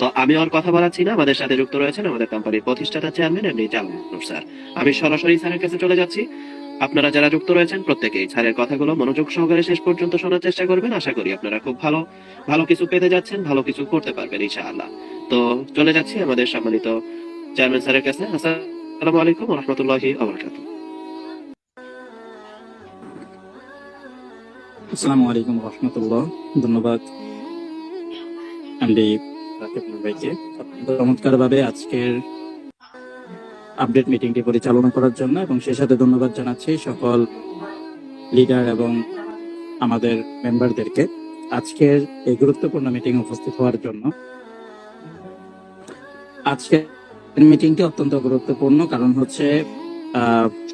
তো আমি আর কথা বলাচ্ছি না। আমাদের সাথে যুক্ত রয়েছেন আমাদের কোম্পানির প্রতিষ্ঠাতা চেয়ারম্যান এমনি জামাল স্যার আমি সরাসরি স্যারের কাছে চলে যাচ্ছি। আপনারা যারা যুক্ত রয়েছেন প্রত্যেকেই স্যারের কথাগুলো মনোযোগ সহকারে শেষ পর্যন্ত শোনার চেষ্টা করবেন। আশা করি আপনারা খুব ভালো ভালো কিছু পেতে যাচ্ছেন, ভালো কিছু করতে পারবেন, ইনশাআল্লাহ। তো চলে যাচ্ছি আমাদের সম্মানিত চেয়ারম্যান স্যারের কাছে। আসসালামু আলাইকুম রহমতুল্লাহি আবরকাতুহ আসসালামু আলাইকুম রহমতুল্লাহ ধন্যবাদ। ভাইকে চমৎকার ভাবে আজকের আপডেট মিটিংটি পরিচালনা করার জন্য এবং সেই সাথে ধন্যবাদ জানাচ্ছি সকল লিডার এবং আমাদের মেম্বারদেরকে আজকের এই গুরুত্বপূর্ণ মিটিং উপস্থিত হওয়ার জন্য। আজকের মিটিংটি অত্যন্ত গুরুত্বপূর্ণ কারণ হচ্ছে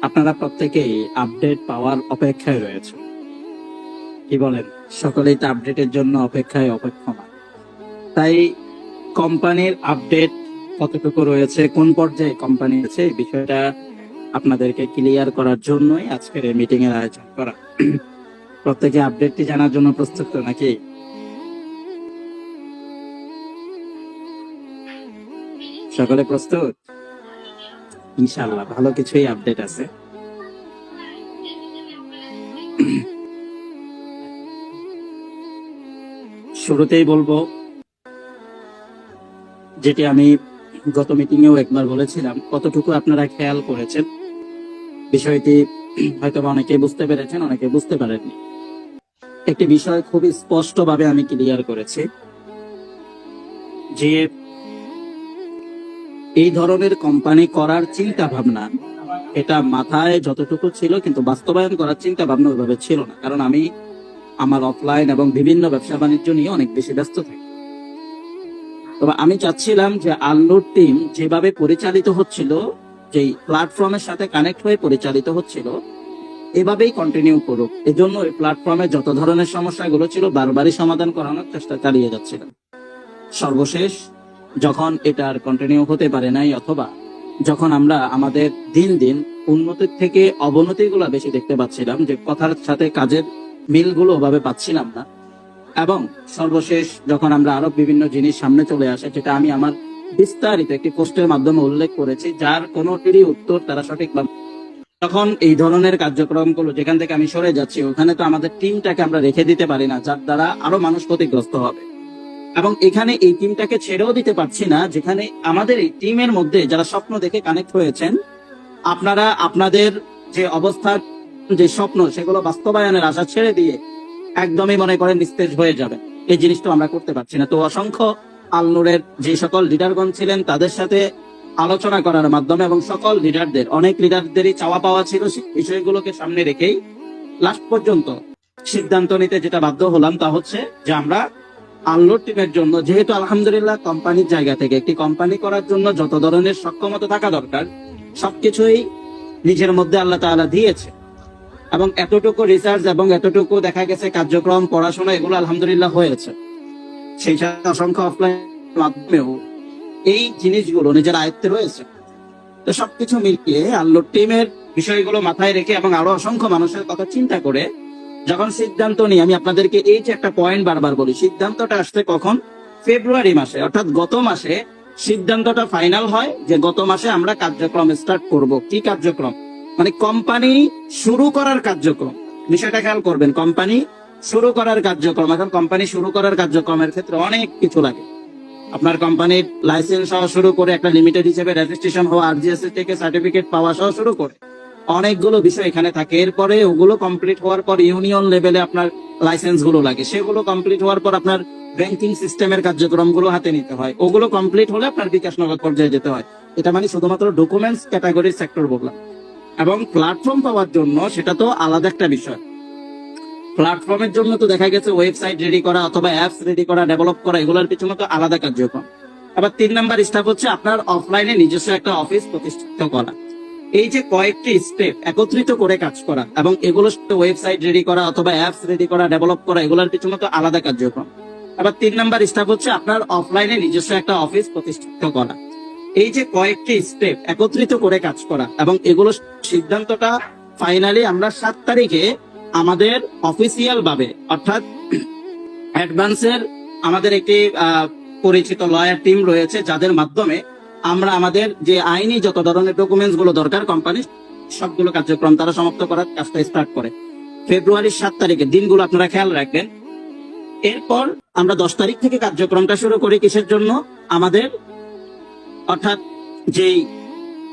আপনারা প্রত্যেকেই আপডেট পাওয়ার অপেক্ষায় রয়েছে কি বলেন? সকলেই তো আপডেটের জন্য অপেক্ষায় অপেক্ষমান। তাই কোম্পানির আপডেট কতটুকু রয়েছে, কোন পর্যায়ে কোম্পানি আছে, এই বিষয়টা আপনাদেরকে ক্লিয়ার করার জন্যই আজকের এই মিটিং এর আয়োজন করা। প্রত্যেকে আপডেটটি জানার জন্য প্রস্তুত নাকি? সকলে প্রস্তুত? ইনশাল্লাহ ভালো কিছুই আপডেট আছে। শুরুতেই বলব যেটি আমি গত মিটিংয়েও একবার বলেছিলাম, কতটুকু আপনারা খেয়াল করেছেন? বিষয়টি হয়তো অনেকে বুঝতে পেরেছেন অনেকে বুঝতে পারেননি। একটি বিষয় খুবই স্পষ্টভাবে আমি ক্লিয়ার করেছি, যে এই ধরনের কোম্পানি করার চিন্তা ভাবনা এটা মাথায় যতটুকু ছিল, কিন্তু বাস্তবায়ন করার চিন্তা ভাবনা ওইভাবে ছিল না। কারণ আমি আমার অফলাইন এবং বিভিন্ন ব্যবসা বাণিজ্য নিয়ে অনেক বেশি ব্যস্ত থাকি। তবে আমি চাচ্ছিলাম যে আল্লুর টিম যেভাবে পরিচালিত হচ্ছিল, যেই প্ল্যাটফর্মের সাথে কানেক্ট হয়ে পরিচালিত হচ্ছিল, এভাবেই কন্টিনিউ করুক। এজন্য ওই প্ল্যাটফর্মে যত ধরনের সমস্যাগুলো ছিল, বারবারই সমাধান করানোর চেষ্টা চালিয়ে যাচ্ছিলাম। সর্বশেষ, যখন এটা আর কন্টিনিউ হতে পারে নাই, অথবা যখন আমরা আমাদের দিন দিন উন্নতির থেকে অবনতিগুলো বেশি দেখতে পাচ্ছিলাম, যে কথার সাথে কাজের মিলগুলো ওভাবে পাচ্ছিলাম না এবং সর্বশেষ যখন আমরা আরও বিভিন্ন জিনিস সামনে চলে আসে, যেটা আমি আমার বিস্তারিত একটি পোস্টের মাধ্যমে উল্লেখ করেছি, যার কোনোটিরই উত্তর তারা সঠিকভাবে তখন এই ধরনের কার্যক্রমগুলো যেখান থেকে আমি সরে যাচ্ছি, ওখানে তো আমাদের টিমটাকে আমরা রেখে দিতে পারি না, যার দ্বারা আরও মানুষ ক্ষতিগ্রস্ত হবে। এবং এখানে এই টিমটাকে ছেড়েও দিতে পারছি না, যেখানে আমাদের এই টিমের মধ্যে যারা স্বপ্ন দেখে কানেক্ট হয়েছেন, আপনারা আপনাদের যে অবস্থা যে স্বপ্ন, সেগুলো বাস্তবায়নের আশা ছেড়ে দিয়ে একদমই মনে করেন নিস্তেজ হয়ে যাবে। এই জিনিসটা আমরা করতে পারছি না। তো অসংখ্য আলনুরের যে সকল লিডারগণ ছিলেন, তাদের সাথে আলোচনা করার মাধ্যমে এবং সকল লিডারদের অনেক লিডারদেরই চাওয়া পাওয়া ছিল বিষয়গুলোকে সামনে রেখেই লাস্ট পর্যন্ত সিদ্ধান্ত নিতে যেটা বাধ্য হলাম তা হচ্ছে যে আমরা আল্লোর টিমের জন্য, যেহেতু আলহামদুলিল্লাহ কোম্পানির জায়গা থেকে একটি কোম্পানি করার জন্য যত ধরনের সক্ষমতা থাকা দরকার, সবকিছুই নিজের মধ্যে আল্লাহ তাআলা দিয়েছে। এবং এতটুকু রিসার্চ এবং এতটুকু দেখা গেছে কার্যক্রম, পড়াশোনা, এগুলো আলহামদুলিল্লাহ হয়েছে সেই সাথে অসংখ্য অফলাইন মাধ্যমেও এই জিনিসগুলো নিজের আয়ত্তে রয়েছে। তো সবকিছু মিলিয়ে আল্লোর টিমের বিষয়গুলো মাথায় রেখে এবং আরও অসংখ্য মানুষের কথা চিন্তা করে যখন সিদ্ধান্ত নিই, আমি আপনাদেরকে এই যে একটা পয়েন্ট বারবার বলি, সিদ্ধান্তটা আসছে কখন? ফেব্রুয়ারি মাসে, অর্থাৎ গত মাসে সিদ্ধান্তটা ফাইনাল হয় যে গত মাসে আমরা কার্যক্রম স্টার্ট করব। কি কার্যক্রম? মানে কোম্পানি শুরু করার কার্যক্রম। বিষয়টা খেয়াল করবেন, কোম্পানি শুরু করার কার্যক্রম। এখন কোম্পানি শুরু করার কার্যক্রমের ক্ষেত্রে অনেক কিছু লাগে। আপনার কোম্পানির লাইসেন্স সহ শুরু করে একটা লিমিটেড হিসেবে রেজিস্ট্রেশন হওয়া আরজিএস থেকে সার্টিফিকেট পাওয়া সহ শুরু করে। অনেকগুলো বিষয় এখানে থাকে। এরপরে ওগুলো কমপ্লিট হওয়ার পর ইউনিয়ন লেভেলে আপনার লাইসেন্সগুলো লাগে। সেগুলো কমপ্লিট হওয়ার পর আপনার ব্যাংকিং সিস্টেমের কার্যক্রমগুলো হাতে নিতে হয়। ওগুলো কমপ্লিট হলে আপনার বিকাশ নগদ পর্যায়ে যেতে হয়। এটা মানে শুধুমাত্র ডকুমেন্টস ক্যাটাগরির সেক্টর বললাম। এবং প্ল্যাটফর্ম পাওয়ার জন্য সেটা তো আলাদা একটা বিষয়। প্ল্যাটফর্মের জন্য তো দেখা গেছে ওয়েবসাইট রেডি করা অথবা অ্যাপস রেডি করা ডেভেলপ করা, এগুলোর পিছনে তো আলাদা কার্যক্রম। আবার তিন নাম্বার স্টেপ হচ্ছে আপনার অফলাইনে নিজস্ব একটা অফিস প্রতিষ্ঠিত করা। এই যে কয়েকটি স্টেপ একত্রিত করে কাজ করা এবং এগুলো ওয়েবসাইট রেডি করা অথবা অ্যাপস রেডি করা ডেভেলপ করা, এগুলোর পিছনে তো আলাদা কার্যক্রম। আবার তিন নাম্বার স্টেপ হচ্ছে আপনার অফলাইনে নিজস্ব একটা অফিস প্রতিষ্ঠিত করা। এই যে কয়েকটি স্টেপ একত্রিত করে কাজ করা এবং এগুলো সিদ্ধান্তটা ফাইনালি আমরা সাত তারিখে আমাদের অফিসিয়াল ভাবে, অর্থাৎ অ্যাডভান্সের আমাদের একটি পরিচিত লয়ার টিম রয়েছে, যাদের মাধ্যমে আমরা আমাদের যে আইনি যত ধরনের ডকুমেন্টসগুলো দরকার কোম্পানি সবগুলো কার্যক্রম তারা সমাপ্ত করার কাজটা স্টার্ট করে। ফেব্রুয়ারির সাত তারিখে, দিনগুলো আপনারা খেয়াল রাখবেন। এরপর আমরা দশ তারিখ থেকে কার্যক্রমটা শুরু করি কিসের জন্য? আমাদের অর্থাৎ যেই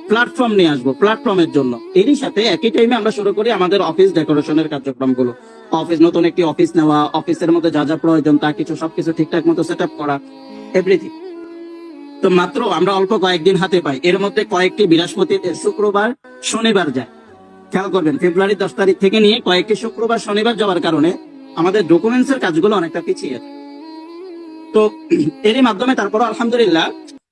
প্ল্যাটফর্ম নিয়ে আসব প্ল্যাটফর্মের জন্য। এরই সাথে একই টাইমে আমরা শুরু করি আমাদের অফিস ডেকোরেশনের কার্যক্রমগুলো। অফিস নতুন একটি অফিস নেওয়া অফিসের মধ্যে যা যা প্রয়োজন তা কিছু সবকিছু ঠিকঠাক মতো সেট করা এভরিথিং তো মাত্র আমরা অল্প কয়েকদিন হাতে পাই। এর মধ্যে কয়েকটি বৃহস্পতি, শুক্রবার, শনিবার যায়। খেয়াল করবেন ফেব্রুয়ারি দশ তারিখ থেকে নিয়ে কয়েকটি শুক্রবার, শনিবার যাওয়ার কারণে আমাদের ডকুমেন্টস এর কাজগুলো অনেকটা পিছিয়ে। তো এরই মাধ্যমে তারপর আলহামদুলিল্লাহ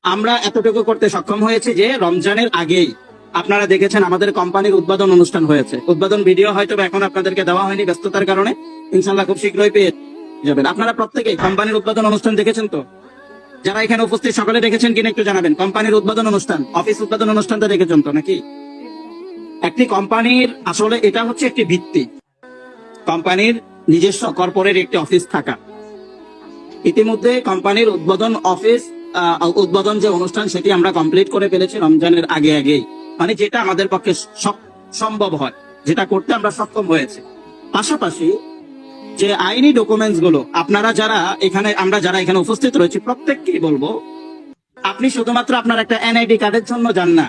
আমরা এতটুকু করতে সক্ষম হয়েছি যে রমজানের আগেই আপনারা দেখেছেন আমাদের কোম্পানির উদ্বোধন অনুষ্ঠান হয়েছে। উদ্বোধন ভিডিও হয়তো এখন আপনাদেরকে দেওয়া হয়নি ব্যস্ততার কারণে। ইনশাল্লাহ খুব শীঘ্রই পেয়ে যাবেন। আপনারা প্রত্যেকেই কোম্পানির উদ্বোধন অনুষ্ঠান দেখেছেন তো? যারা এখানে উপস্থিত সকলে দেখেছেন কিনা একটু জানাবেন। কোম্পানির উদ্বোধন অনুষ্ঠান, অফিস উদ্বোধন অনুষ্ঠানটা দেখেছেন তো নাকি? একটি কোম্পানির আসলে এটা হচ্ছে একটি ভিত্তি। কোম্পানির নিজস্ব কর্পোরেট একটি অফিস থাকা। ইতিমধ্যে কোম্পানির উদ্বোধন অফিস উদ্বোধন যে অনুষ্ঠান সেটি আমরা কমপ্লিট করে ফেলেছি রমজানের আগে আগেই। মানে যেটা আমাদের পক্ষে সম্ভব হয়, যেটা করতে আমরা সক্ষম হয়েছে। পাশাপাশি যে আইনি ডকুমেন্টসগুলো, আপনারা যারা এখানে, আমরা যারা এখানে উপস্থিত রয়েছি, প্রত্যেককেই বলব, আপনি শুধুমাত্র আপনার একটা এনআইডি কার্ডের জন্য যান না।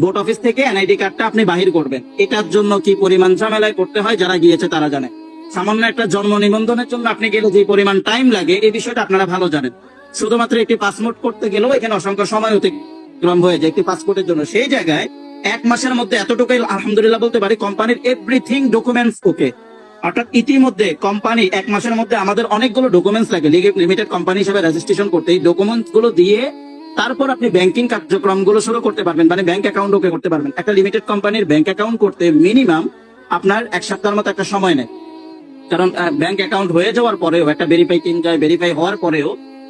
ভোট অফিস থেকে এনআইডি কার্ডটা আপনি বাহির করবেন। এটার জন্য কি পরিমাণ ঝামেলায় পড়তে হয় যারা গিয়েছে তারা জানে। সামান্য একটা জন্ম নিবন্ধনের জন্য আপনি গেলে যে পরিমাণ টাইম লাগে, এই বিষয়টা আপনারা ভালো জানেন। শুধুমাত্র একটি পাসপোর্ট করতে গেলেও এখানে অসংখ্য সময় অতিক্রম হয়ে যায় একটি পাসপোর্টের জন্য। সেই জায়গায় এক মাসের মধ্যে এতটুকুই আলহামদুলিল্লাহ বলতে পারি কোম্পানির এভরিথিং ডকুমেন্টস ওকে অর্থাৎ ইতিমধ্যে কোম্পানি এক মাসের মধ্যে আমাদের অনেকগুলো ডকুমেন্টস লাগে। লিমিটেড কোম্পানি হিসেবে রেজিস্ট্রেশন করতে এই ডকুমেন্টসগুলো দিয়ে তারপর আপনি ব্যাংকিং কার্যক্রমগুলো শুরু করতে পারবেন মানে ব্যাংক অ্যাকাউন্ট ওকে করতে পারবেন। একটা লিমিটেড কোম্পানির ব্যাংক অ্যাকাউন্ট করতে মিনিমাম আপনার এক সপ্তাহের মতো একটা সময় নেয়। কারণ ব্যাংক অ্যাকাউন্ট হয়ে যাওয়ার পরেও, একটা ভেরিফাই টিম যায় ভেরিফাই হওয়ার পরেও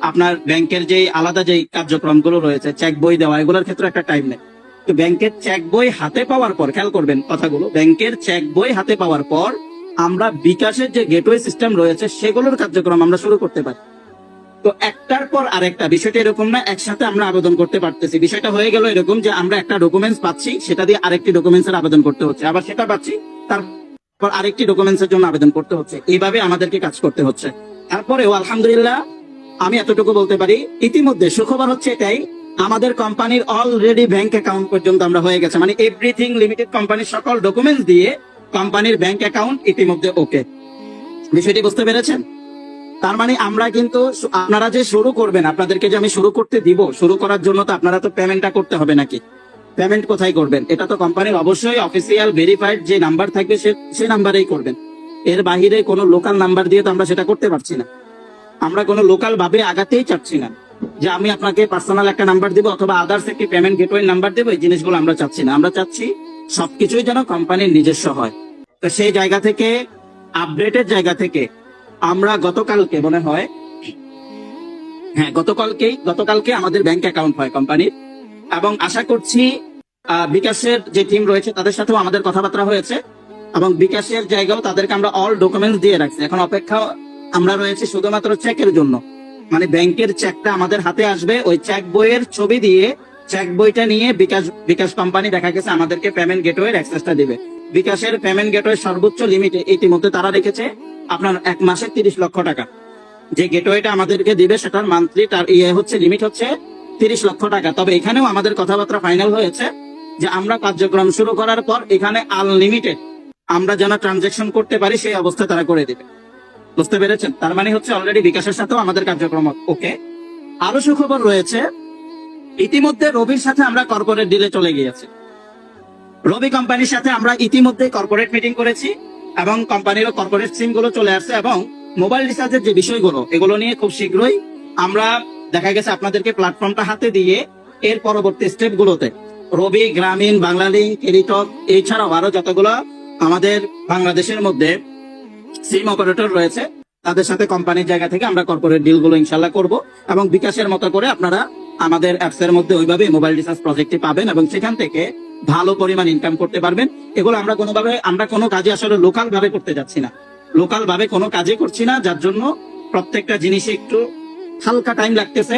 আপনার ব্যাংকের যে আলাদা যে কার্যক্রমগুলো রয়েছে চেক বই দেওয়া, এগুলোর ক্ষেত্রে একটা টাইম নেই। তো ব্যাংকের চেক বই হাতে পাওয়ার পর, খেয়াল করবেন কথাগুলো, ব্যাংকের চেক বই হাতে পাওয়ার পর আমরা বিকাশের যে গেটওয়ে সিস্টেম রয়েছে, সেগুলোর কার্যক্রম আমরা শুরু করতে পারি। তো একটার পর আরেকটা, বিষয়টা এরকম না, একসাথে আমরা আবেদন করতে পারতেছি। বিষয়টা হয়ে গেল এরকম যে আমরা একটা ডকুমেন্টস পাচ্ছি, সেটা দিয়ে আরেকটি ডকুমেন্টস এর আবেদন করতে হচ্ছে। আবার সেটা পাচ্ছি, তারপর আরেকটি ডকুমেন্টস এর জন্য আবেদন করতে হচ্ছে। এইভাবে আমাদেরকে কাজ করতে হচ্ছে। তারপরেও আলহামদুলিল্লাহ আমি এতটুকু বলতে পারি, ইতিমধ্যে সুখবর হচ্ছে এটাই, আমাদের কোম্পানির অলরেডি ব্যাংক অ্যাকাউন্ট পর্যন্ত আমরা হয়ে গেছে। মানে এভরিথিং লিমিটেড কোম্পানির সকল ডকুমেন্টস দিয়ে কোম্পানির ব্যাংক অ্যাকাউন্ট ইতিমধ্যে ওকে বিষয়টি বুঝতে পেরেছেন? তার মানে আমরা কিন্তু আপনারা যে শুরু করবেন, আপনাদেরকে যে আমি শুরু করতে দিব, শুরু করার জন্য তো আপনারা তো পেমেন্টটা করতে হবে নাকি? পেমেন্ট কোথায় করবেন? এটা তো কোম্পানির অবশ্যই অফিসিয়াল ভেরিফাইড যে নাম্বার থাকবে সে নাম্বারেই করবেন। এর বাহিরে কোনো লোকাল নাম্বার দিয়ে তো আমরা সেটা করতে পারছি না। আমরা কোনো লোকাল ভাবে আগাতেই চাচ্ছি না। যে আমি আপনাকে পার্সোনাল একটা নাম্বার দিব অথবা আদার্স একটি পেমেন্ট গেটওয়ে নাম্বার দেবো, এই জিনিসগুলো আমরা চাচ্ছি না। আমরা চাচ্ছি সবকিছুই যেন কোম্পানির নিজস্ব হয়। তো সেই জায়গা থেকে আপডেটের জায়গা থেকে আমরা গতকালকে মনে হয় হ্যাঁ গতকালকেই, গতকালকে আমাদের ব্যাংক অ্যাকাউন্ট হয় কোম্পানির এবং আশা করছি বিকাশের যে টিম রয়েছে তাদের সাথেও আমাদের কথাবার্তা হয়েছে। এবং বিকাশের জায়গাও তাদেরকে আমরা অল ডকুমেন্টস দিয়ে রাখছি। এখন অপেক্ষা আমরা রয়েছে শুধুমাত্র চেকের জন্য। মানে ব্যাংকের চেকটা আমাদের হাতে আসবে, ওই চেক বইয়ের ছবি দিয়ে চেক বইটা নিয়ে বিকাশ বিকাশ কোম্পানি দেখা গেছে আমাদেরকে পেমেন্ট গেটওয়ের অ্যাক্সেসটা দিবে। বিকাশের পেমেন্ট গেটওয়ে সর্বোচ্চ লিমিট ইতিমধ্যে তারা রেখেছে আপনার এক মাসে তিরিশ লক্ষ টাকা। যে গেটওয়েটা আমাদেরকে দিবে সেটার মান্থলি তার ইয়ে হচ্ছে লিমিট হচ্ছে তিরিশ লক্ষ টাকা। তবে এখানেও আমাদের কথাবার্তা ফাইনাল হয়েছে যে আমরা কার্যক্রম শুরু করার পর এখানে আনলিমিটেড আমরা যেন ট্রানজেকশন করতে পারি, সেই অবস্থা তারা করে দিবে। বুঝতে পেরেছেন? তার মানে হচ্ছে অলরেডি বিকাশের সাথেও আমাদের কার্যক্রম ওকে আরও সুখবর রয়েছে, ইতিমধ্যে রবির সাথে আমরা কর্পোরেট ডিলে চলে গিয়েছি। রবি কোম্পানির সাথে আমরা ইতিমধ্যে কর্পোরেট মিটিং করেছি এবং কোম্পানিরও কর্পোরেট সিমগুলো চলে আসছে এবং মোবাইল রিচার্জের যে বিষয়গুলো, এগুলো নিয়ে খুব শীঘ্রই আমরা, দেখা গেছে আপনাদেরকে প্ল্যাটফর্মটা হাতে দিয়ে এর পরবর্তী স্টেপ গুলোতে রবি, গ্রামীণ বাংলালিঙ্ক টেলিটক এছাড়াও আরও যতগুলো আমাদের বাংলাদেশের মধ্যে সিম অপারেটর রয়েছে। তাদের সাথে কোম্পানির জায়গা থেকে আমরা কর্পোরেট ডিলগুলো ইনশাল্লাহ করব এবং বিকাশের মতো করে আপনারা আমাদের অ্যাপস এর মধ্যে ওইভাবে মোবাইল রিচার্জ প্রজেক্টটি পাবেন এবং সেখান থেকে ভালো পরিমাণ ইনকাম করতে পারবেন। এগুলো আমরা কোনোভাবে, আমরা কোনো কাজে আসলে লোকাল ভাবে করতে যাচ্ছি না। লোকাল ভাবে কোনো কাজে করছি না, যার জন্য প্রত্যেকটা জিনিসে একটু হালকা টাইম লাগতেছে।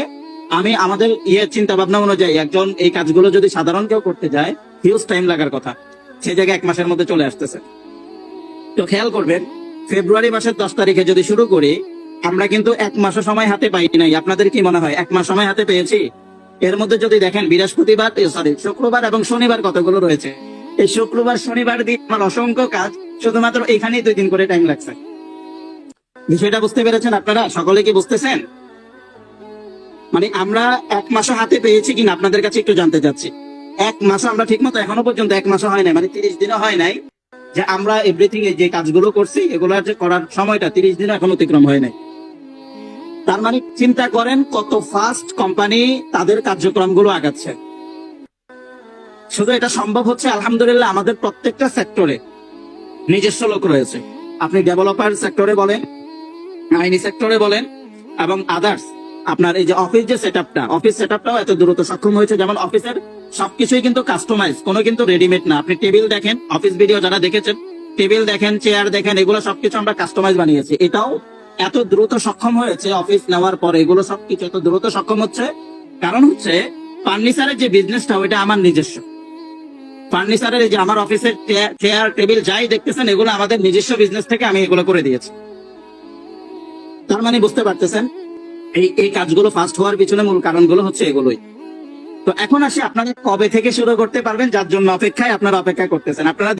আমি আমাদের ইয়ে চিন্তা ভাবনা অনুযায়ী একজন এই কাজগুলো যদি সাধারণ কেউ করতে যায় হিউজ টাইম লাগার কথা। সেই জায়গায় এক মাসের মধ্যে চলে আসতেছে। তো খেয়াল করবেন ফেব্রুয়ারি মাসের দশ তারিখে যদি শুরু করি, আমরা কিন্তু এক মাসও সময় হাতে পাই নাই। আপনাদের কি মনে হয়, এক মাস সময় হাতে পেয়েছি? এর মধ্যে যদি দেখেন, বৃহস্পতিবার সরি শুক্রবার এবং শনিবার কতগুলো রয়েছে? এই শুক্রবার, শনিবার দিয়ে আমার অসংখ্য কাজ, শুধুমাত্র এখানেই দুই দিন করে টাইম লাগছে। বিষয়টা বুঝতে পেরেছেন আপনারা? সকলে কি বুঝতেছেন? মানে আমরা এক মাসও হাতে পেয়েছি কিনা আপনাদের কাছে একটু জানতে চাচ্ছি। এক মাসও আমরা ঠিক মতো এখনও পর্যন্ত এক মাসও হয় নাই মানে তিরিশ দিনও হয় নাই। যে আমরা এভরিথিং যে কাজগুলো করছি, এগুলো যে করার সময়টা তিরিশ দিন এখন অতিক্রম হয় নাই। তার মানে চিন্তা করেন কত ফাস্ট কোম্পানি তাদের কার্যক্রমগুলো আগাচ্ছে। শুধু এটা সম্ভব হচ্ছে, আলহামদুলিল্লাহ, আমাদের প্রত্যেকটা সেক্টরে নিজস্ব লোক রয়েছে। আপনি ডেভেলপার সেক্টরে বলেন, আইনি সেক্টরে বলেন, এবং আদার্স আপনার এই যে অফিস যে সেট অফিস সেট এত দ্রুত সক্ষম হয়েছে, যেমন অফিসের সবকিছুই কিন্তু কাস্টমাইজ কোনো কিন্তু রেডিমেড না। আপনি টেবিল দেখেন অফিস ভিডিও যারা দেখেছেন টেবিল দেখেন চেয়ার দেখেন, এগুলো সবকিছু আমরা কাস্টমাইজ বানিয়েছি। এটাও এত দ্রুত সক্ষম হয়েছে অফিস নেওয়ার পরে, এগুলো সবকিছু এত দ্রুত সক্ষম হচ্ছে। কারণ হচ্ছে ফার্নিচারের যে বিজনেসটা ওইটা আমার নিজস্ব। ফার্নিচারের যে আমার অফিসের চেয়ার টেবিল যাই দেখতেছেন, এগুলো আমাদের নিজস্ব বিজনেস থেকে আমি এগুলো করে দিয়েছি। তার মানে বুঝতে পারতেছেন? এই এই কাজগুলো ফাস্ট হওয়ার পিছনে মূল কারণগুলো হচ্ছে এগুলোই। তো এখন আসি, আপনারা কবে থেকে শুরু করতে পারবেন? যার জন্য অপেক্ষায় আপনারা অপেক্ষা করতেছেন। আপনারা